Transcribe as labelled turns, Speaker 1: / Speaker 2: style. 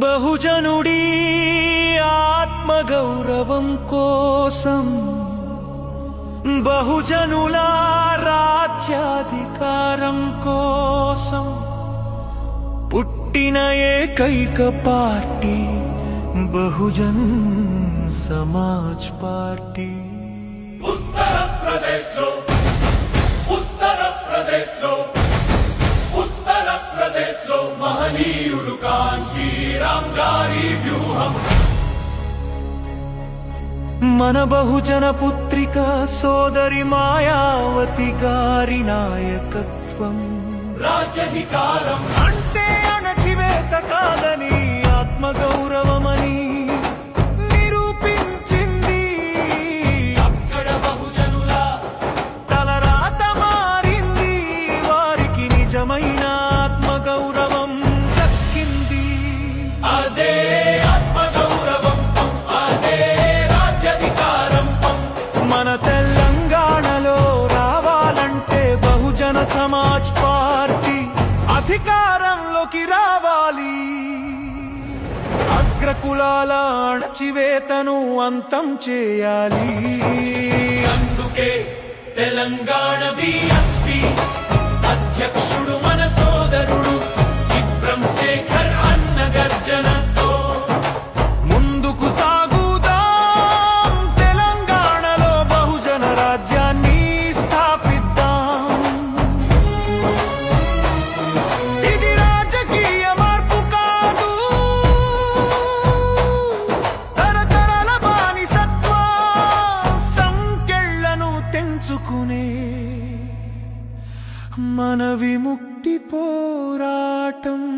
Speaker 1: బహుజనుడి ఆత్మగౌరవం కోసం బహుజనుల రాజ్యాధికారం కోసం పుట్టిన ఏకైక పార్టీ బహుజన్ సమాజ్ పార్టీ
Speaker 2: ఉత్తరప్రదేశ్లో ఉత్తర ప్రదేశ్లో మహనీయుడు కాంశీరామ్ గారి వ్యూహం.
Speaker 1: మన బహుజన పుత్రిక సోదరి మాయావతి గారి నాయకత్వం.
Speaker 2: రాజ్యాధికారం
Speaker 1: అంటే సమాజ్ పార్టీ అధికారంలోకి రావాలి. అగ్రకులాల అణచివేతను అంతం చేయాలి.
Speaker 2: అందుకే తెలంగాణ బిఎస్పి అధ్యక్షుడు मनविमुक्तिपोराटम्।